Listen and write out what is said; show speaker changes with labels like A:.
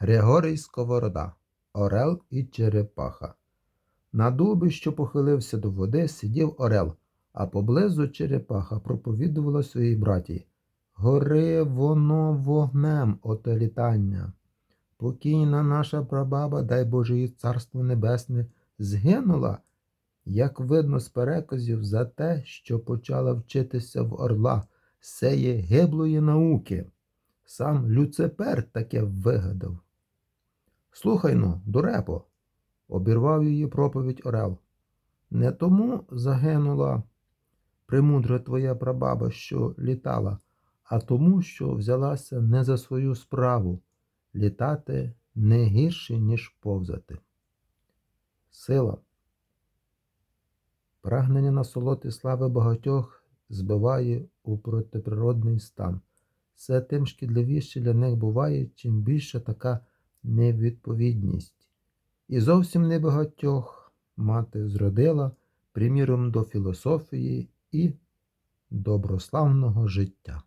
A: Григорій Сковорода, Орел і Черепаха. На дубі, що похилився до води, сидів Орел, а поблизу черепаха проповідувала своїй браті. Гори воно вогнем оте літання. Покійна наша прабаба, дай Боже їй царство небесне, згинула, як видно з переказів, за те, що почала вчитися в орла сеє гиблої науки. Сам Люципер таке вигадав. Слухай ну, дурепо, обірвав її проповідь Орел. Не тому загинула премудра твоя прабаба, що літала, а тому, що взялася не за свою справу літати не гірше, ніж повзати. Сила. Прагнення насолоти слави багатьох збиває у протиприродний стан. Це тим шкідливіше для них буває, чим більше така невідповідність. І зовсім небагатьох мати зродила, приміром до філософії і доброславного життя.